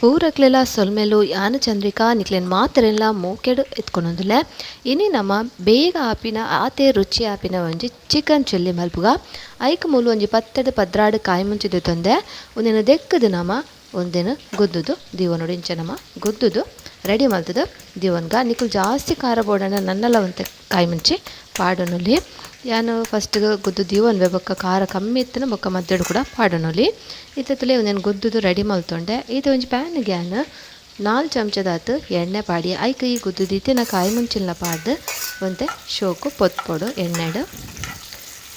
ಪೂರಕ್ಲೆಲ ಸೊಲ್ಮೆಲು ಯಾನ ಚಂದ್ರಿಕಾ, ನಿಕ್ಲೆನ್ ಮಾತೆರೆನ್ಲ ಮೋಕೆಡ್ ಎತ್ಕೊನೊಂದುಲ್ಲೆ ಇನಿ ನಮ ಬೇಗ ಆಪಿನ, ಆತೆ ರುಚಿ ಆಪಿನ ಒಂಜಿ ಚಿಕನ್ ಚಿಲ್ಲಿ ಮಲ್ಪುಗ. ಐಕ್ ಮೂಲು ಒಂಜಿ ಪತ್ತೆಡ್ ಪದ್ರಾಡ್ ಕಾಯಿ ಮುಂಚಿ ದೆತೊಂದೆ ಉಂದೆನ ದೆಕ್ಕುದು ನಮ ಒಂದೆನ್ ಗೊದ್ದುದು, ದೀವನೊಡು ಇಂಚ ನಮ ಗೊದ್ದುದು. ರೆಡಿ ಮಲ್ತುದು ದಿವನ್ಗ ನಿಕುಲು ಜಾಸ್ತಿ ಖಾರ ಬೋಡಣ ನನ್ನಲ ಒಂತೆ ಕಾಯಿ ಮುಂಚಿ ಪಾಡೊನುಲಿ ಯಾನ್ ಫಸ್ಟ್ ಗೊದ್ದು ದೀವೊನ್ವೆ ಬೊಕ್ಕ ಖಾರ ಕಮ್ಮಿ ಇತ್ತನ ಬೊಕ್ಕ ಮದ್ದೆಡ್ ಕೂಡ ಪಾಡೋನಲ್ಲಿ ಇತ್ತಲೆ ಒಂದೆನ್ ಗೊದ್ದುದು ರೆಡಿ ಮಲ್ತೊಂಡೆ ಇದು ಒಂಜಿ ಪ್ಯಾನ್ಗೆ ಯಾನು ನಾಲ್ ಚಮಚದಾತು ಎಣ್ಣೆ ಪಾಡಿ. ಐಕ್ ಈ ಗುದ್ದುದೀತಿ ನಾ ಕಾಯಿ ಮುಂಚಿನ ಪಾಡ್ದು ಒಂತೆ ಶೋಕು ಪೊತ್ಪೊಡು ಎಣ್ಣೆಡು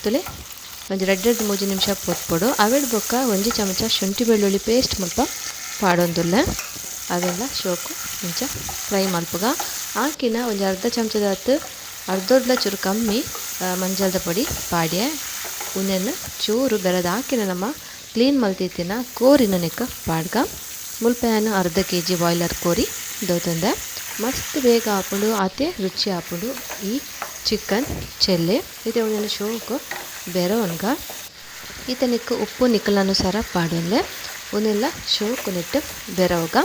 ತುಲೆ ಒಂಜಿ ರೆಡ್ಡ್ ರೆಡ್ಡ್ ಮೂಜಿ ನಿಮಿಷ ಪೊತ್ಪೊಡು ಅವೆಡ್ ಬೊಕ್ಕ ಒಂಜಿ ಚಮಚ ಶುಂಠಿ ಬೆಳ್ಳುಳ್ಳಿ ಪೇಸ್ಟ್ ಮುಲ್ಪ ಪಾಡೊಂದುಲ್ಲೆ. ಅವೆಲ್ಲ ಶೋಕು, ಮುಂಚ ಫ್ರೈ ಮಲ್ಪುಗ ಆಕಿನ ಒಂಜಿ ಅರ್ಧ ಚಮಚದ ಹತ್ತು ಅರ್ಧೊಡ್ಲ ಚೂರು ಕಮ್ಮಿ ಮಂಜಲ್ದ ಪುಡಿ ಪಾಡ್ಯ. ಉಂದೆನ್ ಚೂರು ಬೆರದ ಹಾಕಿನ ನಮ್ಮ ಕ್ಲೀನ್ ಮಲ್ತಿತ್ತಿನ ಕೋರಿನ ನೆಕ್ಕ ಪಾಡ್ಗ. ಮುಲ್ಪೆಯನ್ನು ಅರ್ಧ ಕೆ ಜಿ ಬಾಯ್ಲರ್ ಕೋರಿ ದೋತಂದೆ. ಮಸ್ತ್ ಬೇಗ ಹಾಕೊಂಡು ಅತೆ ರುಚಿ ಹಾಕೊಂಡು ಈ ಚಿಕನ್ ಚೆಲ್ಲೆ. ಇದೆ ಒಂದೇನು ಶೋಕು ಬೆರವನ್ಗ ಈತ ಈತನಿಕ್ಕ ಉಪ್ಪು ನಿಕ್ಕಲನುಸಾರ ಪಾಡೊಂದೆ ಒಂದೆಲ್ಲ ಶೋಕು ನೆಟ್ಟು ಬೆರವುಗ.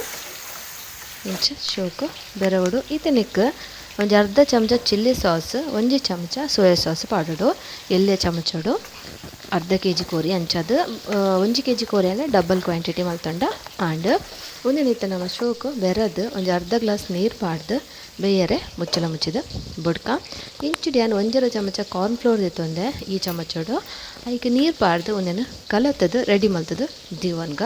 ಇಂಚ ಶೋಕು ಬೆರವಡು ಒಂದು ಒಂಜಿ ಅರ್ಧ ಚಮಚ ಚಿಲ್ಲಿ ಸಾಸ್ ಒಂಜಿ ಚಮಚ ಸೋಯಾ ಸಾಸ್ ಪಾಡುಡು ಎಲ್ಲ್ಯ ಚಮಚಡು, ಅರ್ಧ ಕೆ ಜಿ ಕೋರಿ ಅಂಚಾದ್ ಒಂಜಿ ಕೆ ಜಿ ಕೋರಿ ಅಂದರೆ ಡಬಲ್ ಕ್ವಾಂಟಿಟಿ ಮಲ್ತೊಂಡ ಆಂಡ್ ಉಂದೆನ್ ಇತ್ತ ನಮ್ಮ ಶೋಕು, ಬೆರದು ಒಂಜಿ ಅರ್ಧ ಗ್ಲಾಸ್ ನೀರು ಪಾಡ್ದು, ಬೇಯರೆ ಮುಚ್ಚಲ ಮುಚ್ಚಿದ, ಬುಡ್ಕ. ಇಂಚಿಡಿ ಯಾನ್ ಒಂಜರ ಚಮಚ ಕಾರ್ನ್ ಫ್ಲೋರ್ ದೆತ್ತೊಂದೆ ಈ ಚಮಚಡು ಐಕ್ ನೀರು ಪಾಡ್ದು ಒಂದೇನು ಕಲತದು ರೆಡಿ ಮಲ್ತದು ದೀವನ್ಗ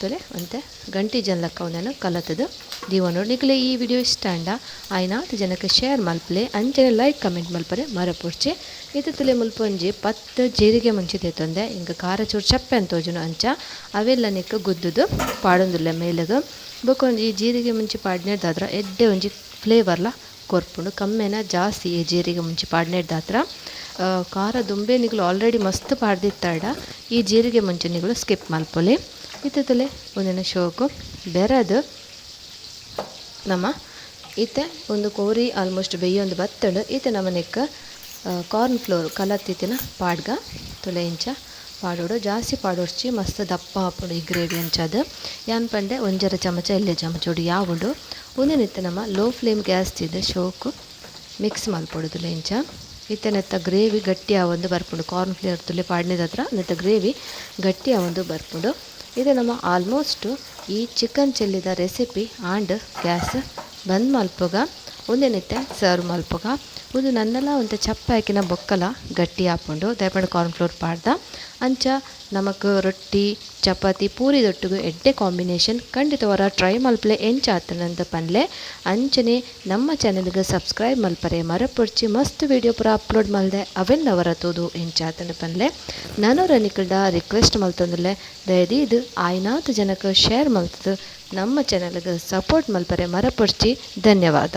ತೊಲೆ ಅಂತೆ ಗಂಟಿ ಜನಲಕ್ಕ ಕಲತದು. ದೀವ ನೋಡಿ ನಿಕ್ಲೆ ಈ ವಿಡಿಯೋ ಇಷ್ಟ ಅಂಡ? ಆಯ್ನಾತ್ ಜನಕ್ಕೆ ಶೇರ್ ಮಲ್ಪಲೆ, ಅಂಚನೆ ಲೈಕ್ ಕಮೆಂಟ್ ಮಲ್ಪರೆ ಮರಪುಡ್ಚೆ ಇದು ಮುಲ್ಪೊಂಜಿ ಪತ್ತು ಜೀರಿಗೆ ಮುಂಚಿ ತೊಂದೆ. ಹಿಂಗೆ ಖಾರ ಚೂರು ಚಪ್ಪೆ ಅಂತ ಅಂಚ. ಅವೆಲ್ಲ ನಿಕ್ಕ ಗುದ್ದುದು, ಪಾಡೊಂದುಲ್ಲೆ ಮೇಲೆಗ್. ಬೊಕ ಈ ಜೀರಿಗೆ ಮುಂಚೆ ಪಾಡ್ನೆಡ್ದಾದ್ರ ಎಡ್ಡೆ ಒಂಜಿ ಫ್ಲೇವರ್ಲ ಕೊರ್ಪುಂಡು. ಕಮ್ಮೆನ ಜಾಸ್ತಿ ಈ ಜೀರಿಗೆ ಮುಂಚೆ ಪಾಡ್ನೇಡ್ದಾತ್ರ ಖಾರ ದುಂಬೆ ನಿಗಳು ಆಲ್ರೆಡಿ ಮಸ್ತ್ ಪಾಡ್ದಿತ್ತಾಡ. ಈ ಜೀರಿಗೆ ಮುಂಚೆ ನಿಗಳು ಸ್ಕಿಪ್ ಮಲ್ಪೊಲಿ. ಇತ್ತುಲೆ ಒಂದಿನ ಶೋಕು. ಬೆರದು ನಮ ಇತ್ತೆ ಒಂದು ಕೋರಿ ಆಲ್ಮೋಸ್ಟ್ ಬೇಯೊಂದು ಇತ್ತೆ ನಮ ನೆಕ್ಕ ಕಾರ್ನ್ ಫ್ಲೋರ್ ಕಲತ್ತಿತ್ತಿನ ಪಾಡ್ಗ, ತುಲೆ ಇಂಚ ಪಾಡೋಡು. ಜಾಸ್ತಿ ಪಾಡೋಡ್ಚಿ ಮಸ್ತ್ ದಪ್ಪ ಹಾಪುಡು ಈ ಗ್ರೇವಿ ಅಂಚಾದ್. ಯಾನ್ ಪಂಡೆ, ಒಂಜರ ಚಮಚ ಇಲ್ಲೇ ಚಮಚೋಡು ಯಾವುಂಡು. ಇತ್ತೆ ನಮ ಲೋ ಫ್ಲೇಮ್ ಗ್ಯಾಸ್ ಇದೆ ಶೋಕು ಮಿಕ್ಸ್ ಮಲ್ಪೊಡುದುಲೆ ಇಂಚ. ಇತ್ತೆ ನೆತ್ತ ಗ್ರೇವಿ ಗಟ್ಟಿ ಆವೊಂದು ಬರ್ಪುಂಡು ಕಾರ್ನ್ ಫ್ಲೇರ್ ತುಲೆ ಪಾಡ್ನೆದ ಹತ್ರ ನೆತ್ತ ಗ್ರೇವಿ ಗಟ್ಟಿ ಆವೊಂದು ಬರ್ಪುಂಡು ಇದು ನಮ್ಮ ಆಲ್ಮೋಸ್ಟು ಈ ಚಿಕನ್ ಚೆಲ್ಲಿದ ರೆಸಿಪಿ ಆಂಡ್ ಗ್ಯಾಸ್ ಬಂದ್ ಮಲ್ಪುಗ ಉಂದೆನಿತ್ತೆ ಸರ್ವ್ ಮಲ್ಪಗ. ಒಂದು ನನ್ನೆಲ್ಲ, ಒಂದು ಚಪ್ಪ ಹಾಕಿನ ಬೊಕ್ಕಲ ಗಟ್ಟಿ ದಯಪಂಡ ಕಾರ್ನ್ ಫ್ಲೋರ್ ಪಾಡ್ದ. ಅಂಚ ನಮಕ್ ರೊಟ್ಟಿ, ಚಪಾತಿ ಪೂರಿ ದೊಟ್ಟಿಗೆ ಎಡ್ಡೆ ಕಾಂಬಿನೇಷನ್ ಖಂಡಿತವಾರ ಟ್ರೈ ಮಲ್ಪಲೆ ಎಂಚ ಆತನಂತ ಪನ್ಲೆ. ಅಂಚನೆ ನಮ್ಮ ಚಾನಲ್ಗೆ ಸಬ್ಸ್ಕ್ರೈಬ್ ಮಲ್ಪರೆ, ಮರಪೊಡ್ಚಿ ಮಸ್ತ್ ವಿಡಿಯೋ ಪೂರ ಅಪ್ಲೋಡ್ ಮಲ್ದೆ, ಅವೆಲ್ಲವರ ತೂದು ಎಂಚ ಆತನ ಪನ್ಲೆ. ನಾನು ರನಿಕಡ ರಿಕ್ವೆಸ್ಟ್ ಮಲ್ತಂದಲೆ ದಯದಿ ಇದು ಆಯ್ನಾತ್ ಜನಕ್ಕೆ ಶೇರ್ ಮಲ್ತುದು, ನಮ್ಮ ಚಾನಲ್ಗೆ ಸಪೋರ್ಟ್ ಮಲ್ಪರೆ, ಮರಪೊಡ್ಚಿ ಧನ್ಯವಾದ.